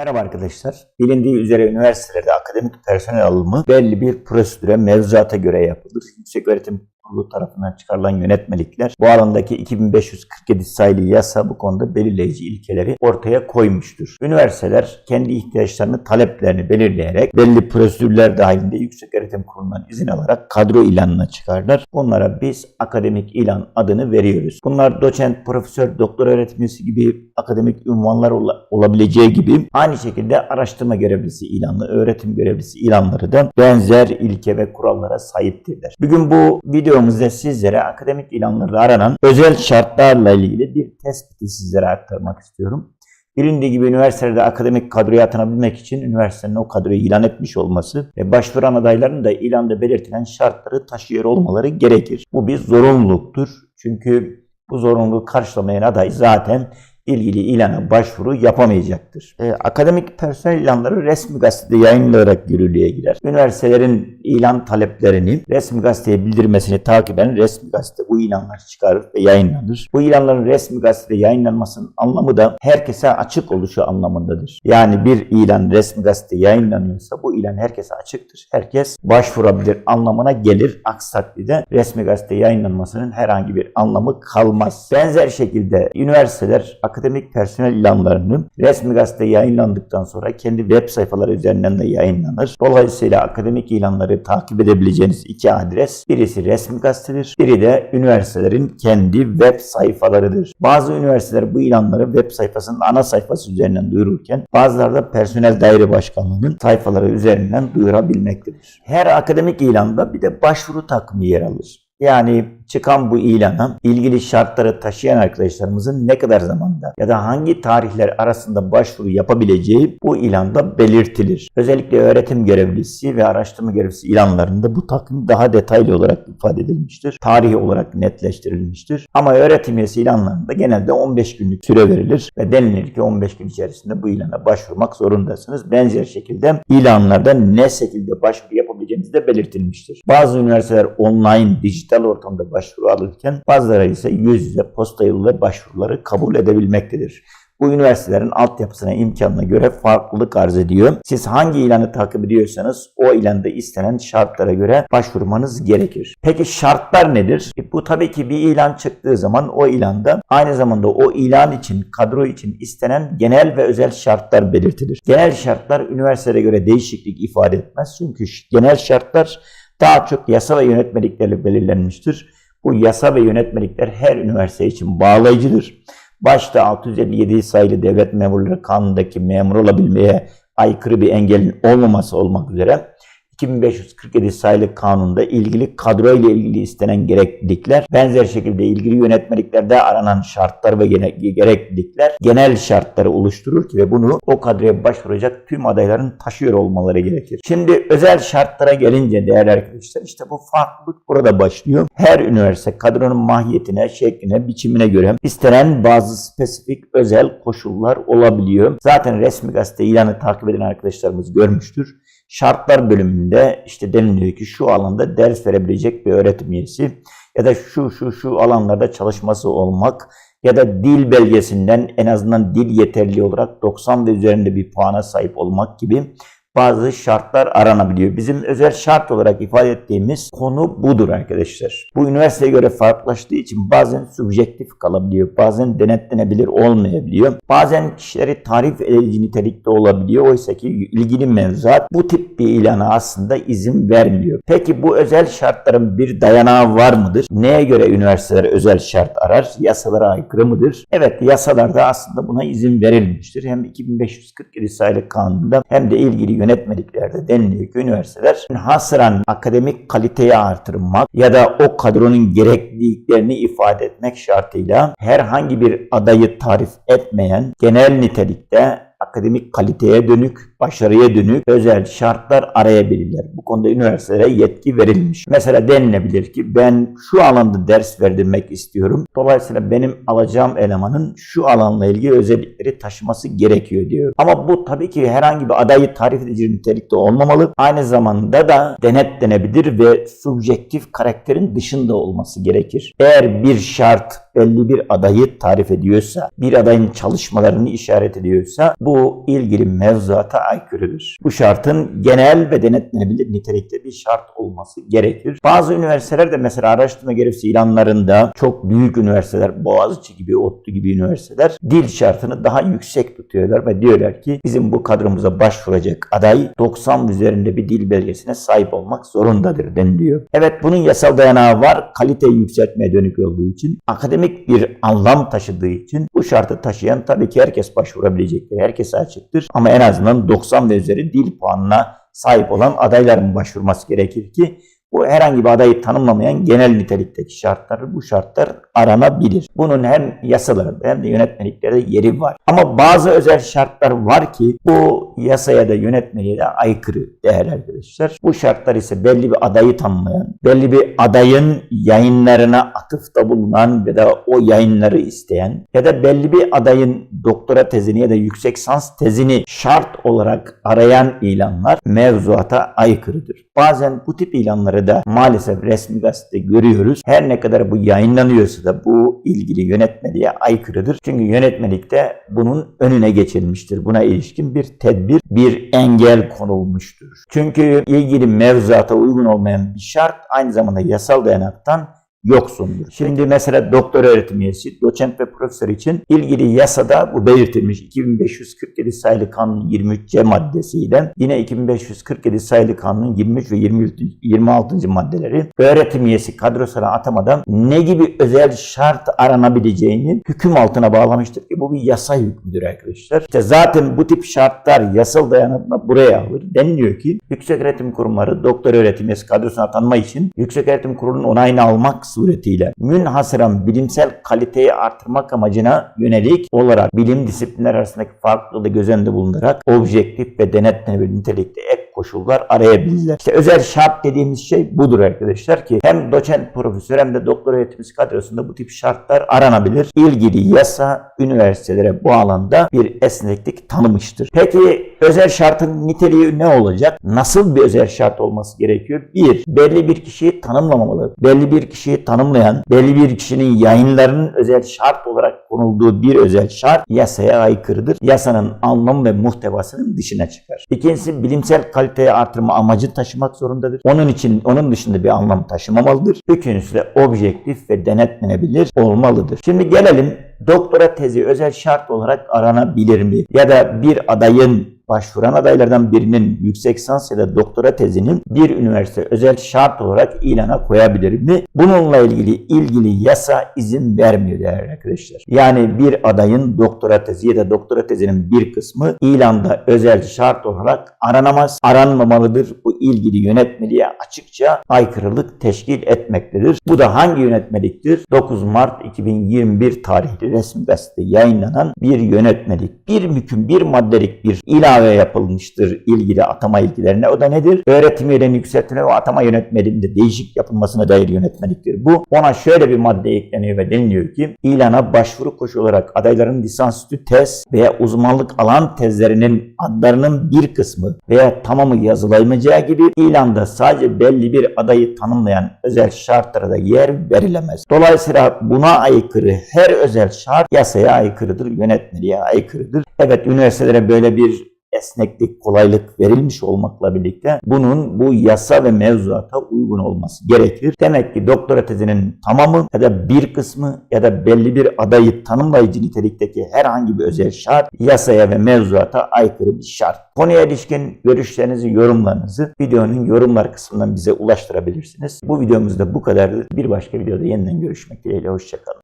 Merhaba arkadaşlar. Bilindiği üzere üniversitelerde akademik personel alımı belli bir prosedüre, mevzuata göre yapılır. Yüksek Öğretim Kurulu tarafından çıkarılan yönetmelikler bu alandaki 2547 sayılı yasa bu konuda belirleyici ilkeleri ortaya koymuştur. Üniversiteler kendi ihtiyaçlarını, taleplerini belirleyerek belli prosedürler dahilinde Yüksek Öğretim Kurulu'ndan izin alarak kadro ilanına çıkarlar. Bunlara biz akademik ilan adını veriyoruz. Bunlar doçent, profesör, doktor öğretim üyesi gibi akademik ünvanlar ola- olabileceği gibi aynı şekilde araştırma görevlisi ilanı, öğretim görevlisi ilanları da benzer ilke ve kurallara sahiptirler. Bugün bu videomuzda sizlere akademik ilanlarda aranan özel şartlarla ilgili bir tespiti sizlere aktarmak istiyorum. Bilindiği gibi üniversitelerde akademik kadroya atanabilmek için üniversitenin o kadroyu ilan etmiş olması ve başvuran adayların da ilanda belirtilen şartları taşıyor olmaları gerekir. Bu bir zorunluluktur. Çünkü bu zorunluluğu karşılamayan aday zaten ilgili ilana başvuru yapamayacaktır. Ee, akademik personel ilanları resmi gazetede yayınlanarak yürürlüğe girer. Üniversitelerin ilan taleplerini resmi gazeteye bildirmesini takiben resmi gazete bu ilanlar çıkarır ve yayınlanır. Bu ilanların resmi gazetede yayınlanmasının anlamı da herkese açık oluşu anlamındadır. Yani bir ilan resmi gazetede yayınlanıyorsa bu ilan herkese açıktır. Herkes başvurabilir anlamına gelir. Aksi takdirde resmi gazete yayınlanmasının herhangi bir anlamı kalmaz. Benzer şekilde üniversiteler akademik personel ilanlarını resmi gazete yayınlandıktan sonra kendi web sayfaları üzerinden de yayınlanır. Dolayısıyla akademik ilanları takip edebileceğiniz iki adres birisi resmi gazetedir, biri de üniversitelerin kendi web sayfalarıdır. Bazı üniversiteler bu ilanları web sayfasının ana sayfası üzerinden duyururken bazıları da personel daire başkanlığının sayfaları üzerinden duyurabilmektedir. Her akademik ilanda bir de başvuru takımı yer alır. Yani çıkan bu ilana ilgili şartları taşıyan arkadaşlarımızın ne kadar zamanda ya da hangi tarihler arasında başvuru yapabileceği bu ilanda belirtilir. Özellikle öğretim görevlisi ve araştırma görevlisi ilanlarında bu takvim daha detaylı olarak ifade edilmiştir. Tarihi olarak netleştirilmiştir. Ama öğretim üyesi ilanlarında genelde 15 günlük süre verilir ve denilir ki 15 gün içerisinde bu ilana başvurmak zorundasınız. Benzer şekilde ilanlarda ne şekilde başvuru yapabileceğiniz de belirtilmiştir. Bazı üniversiteler online, dijital ortamda başvuru alırken bazıları ise yüz yüze posta yoluyla başvuruları kabul edebilmektedir. Bu üniversitelerin altyapısına, imkanına göre farklılık arz ediyor. Siz hangi ilanı takip ediyorsanız o ilanda istenen şartlara göre başvurmanız gerekir. Peki şartlar nedir? E, bu tabii ki bir ilan çıktığı zaman o ilanda aynı zamanda o ilan için, kadro için istenen genel ve özel şartlar belirtilir. Genel şartlar üniversitelere göre değişiklik ifade etmez. Çünkü genel şartlar daha çok yasa ve yönetmeliklerle belirlenmiştir. Bu yasa ve yönetmelikler her üniversite için bağlayıcıdır. Başta 657 sayılı devlet memurları kanundaki memur olabilmeye aykırı bir engelin olmaması olmak üzere 2547 sayılı kanunda ilgili kadro ile ilgili istenen gereklilikler, benzer şekilde ilgili yönetmeliklerde aranan şartlar ve gereklilikler genel şartları oluşturur ki ve bunu o kadroya başvuracak tüm adayların taşıyor olmaları gerekir. Şimdi özel şartlara gelince değerli arkadaşlar işte bu farklılık burada başlıyor. Her üniversite kadronun mahiyetine, şekline, biçimine göre istenen bazı spesifik özel koşullar olabiliyor. Zaten resmi gazete ilanı takip eden arkadaşlarımız görmüştür. Şartlar bölümünde işte deniliyor ki şu alanda ders verebilecek bir öğretim üyesi ya da şu şu şu alanlarda çalışması olmak ya da dil belgesinden en azından dil yeterli olarak 90 ve üzerinde bir puana sahip olmak gibi bazı şartlar aranabiliyor. Bizim özel şart olarak ifade ettiğimiz konu budur arkadaşlar. Bu üniversiteye göre farklılaştığı için bazen subjektif kalabiliyor. Bazen denetlenebilir olmayabiliyor. Bazen kişileri tarif edici nitelikte olabiliyor. Oysa ki ilgili mevzuat bu tip bir ilana aslında izin vermiyor. Peki bu özel şartların bir dayanağı var mıdır? Neye göre üniversiteler özel şart arar? Yasalara aykırı mıdır? Evet yasalarda aslında buna izin verilmiştir. Hem 2547 sayılı kanunda hem de ilgili yönetmeliklerde deniliyor ki üniversiteler hasıran akademik kaliteyi artırmak ya da o kadronun gerekliliklerini ifade etmek şartıyla herhangi bir adayı tarif etmeyen genel nitelikte akademik kaliteye dönük, başarıya dönük özel şartlar arayabilirler. Bu konuda üniversitelere yetki verilmiş. Mesela denilebilir ki ben şu alanda ders verdirmek istiyorum. Dolayısıyla benim alacağım elemanın şu alanla ilgili özellikleri taşıması gerekiyor diyor. Ama bu tabii ki herhangi bir adayı tarif edici nitelikte olmamalı. Aynı zamanda da denetlenebilir ve subjektif karakterin dışında olması gerekir. Eğer bir şart belli bir adayı tarif ediyorsa, bir adayın çalışmalarını işaret ediyorsa bu bu ilgili mevzuata aykırıdır. Bu şartın genel ve denetlenebilir nitelikte bir şart olması gerekir. Bazı üniversiteler de mesela araştırma görevlisi ilanlarında çok büyük üniversiteler, Boğaziçi gibi, ODTÜ gibi üniversiteler dil şartını daha yüksek tutuyorlar ve diyorlar ki bizim bu kadromuza başvuracak aday 90 üzerinde bir dil belgesine sahip olmak zorundadır deniliyor. Evet bunun yasal dayanağı var. Kaliteyi yükseltmeye dönük olduğu için, akademik bir anlam taşıdığı için bu şartı taşıyan tabii ki herkes başvurabilecektir. Herkese açıktır. Ama en azından 90 ve üzeri dil puanına sahip olan adayların başvurması gerekir ki bu herhangi bir adayı tanımlamayan genel nitelikteki şartları bu şartlar aranabilir. Bunun hem yasalarında hem de yönetmeliklerde yeri var. Ama bazı özel şartlar var ki bu yasaya da yönetmeliğe de aykırı değerli arkadaşlar. Bu şartlar ise belli bir adayı tanımlayan, belli bir adayın yayınlarına atıfta bulunan ya da o yayınları isteyen ya da belli bir adayın doktora tezini ya da yüksek sans tezini şart olarak arayan ilanlar mevzuata aykırıdır. Bazen bu tip ilanları da maalesef resmi gazete görüyoruz. Her ne kadar bu yayınlanıyorsa da bu ilgili yönetmeliğe aykırıdır. Çünkü yönetmelikte bunun önüne geçilmiştir. Buna ilişkin bir tedbir, bir engel konulmuştur. Çünkü ilgili mevzuata uygun olmayan bir şart aynı zamanda yasal dayanaktan yoksundur. Şimdi mesela doktor öğretim üyesi, doçent ve profesör için ilgili yasada bu belirtilmiş 2547 sayılı kanun 23C maddesiyle yine 2547 sayılı kanunun 23 ve 23, 26. maddeleri öğretim üyesi kadrosuna atamadan ne gibi özel şart aranabileceğini hüküm altına bağlamıştır ki bu bir yasa hükmüdür arkadaşlar. İşte zaten bu tip şartlar yasal dayanakla buraya alır. Deniliyor ki Yüksek Öğretim Kurumları doktor öğretim üyesi kadrosuna atanma için Yüksek Öğretim Kurulu'nun onayını almak suretiyle münhasıran bilimsel kaliteyi artırmak amacına yönelik olarak bilim disiplinler arasındaki farklılığı göz önünde bulundurarak objektif ve denetlenebilir nitelikte ek koşullar arayabilirler. İşte özel şart dediğimiz şey budur arkadaşlar ki hem doçent profesör hem de doktor öğretimci kadrosunda bu tip şartlar aranabilir. İlgili yasa üniversitelere bu alanda bir esneklik tanımıştır. Peki özel şartın niteliği ne olacak? Nasıl bir özel şart olması gerekiyor? Bir, belli bir kişiyi tanımlamamalı. Belli bir kişiyi tanımlayan, belli bir kişinin yayınlarının özel şart olarak konulduğu bir özel şart yasaya aykırıdır. Yasanın anlam ve muhtevasının dışına çıkar. İkincisi bilimsel kaliteyi artırma amacı taşımak zorundadır. Onun için onun dışında bir anlam taşımamalıdır. Üçüncüsü de objektif ve denetlenebilir olmalıdır. Şimdi gelelim doktora tezi özel şart olarak aranabilir mi? Ya da bir adayın başvuran adaylardan birinin yüksek lisans ya da doktora tezinin bir üniversite özel şart olarak ilana koyabilir mi? Bununla ilgili ilgili yasa izin vermiyor değerli arkadaşlar. Yani bir adayın doktora tezi ya da doktora tezinin bir kısmı ilanda özel şart olarak aranamaz, aranmamalıdır. Bu ilgili yönetmeliğe açıkça aykırılık teşkil etmektedir. Bu da hangi yönetmeliktir? 9 Mart 2021 tarihli resmi gazete yayınlanan bir yönetmelik. Bir müküm, bir maddelik bir ilave yapılmıştır ilgili atama ilgilerine. O da nedir? Öğretim üyelerinin yükseltme ve atama yönetmeliğinde değişik yapılmasına dair yönetmeliktir. Bu ona şöyle bir madde ekleniyor ve deniliyor ki ilana başvuru koşu olarak adayların lisansüstü tez veya uzmanlık alan tezlerinin adlarının bir kısmı veya tamamı yazılamayacağı gibi ilanda sadece belli bir adayı tanımlayan özel şartlara da yer verilemez. Dolayısıyla buna aykırı her özel şart yasaya aykırıdır, yönetmeliğe aykırıdır. Evet üniversitelere böyle bir esneklik, kolaylık verilmiş olmakla birlikte bunun bu yasa ve mevzuata uygun olması gerekir. Demek ki doktora tezinin tamamı ya da bir kısmı ya da belli bir adayı tanımlayıcı nitelikteki herhangi bir özel şart yasaya ve mevzuata aykırı bir şart. Konuya ilişkin görüşlerinizi, yorumlarınızı videonun yorumlar kısmından bize ulaştırabilirsiniz. Bu videomuzda bu kadardı. Bir başka videoda yeniden görüşmek dileğiyle. Hoşçakalın.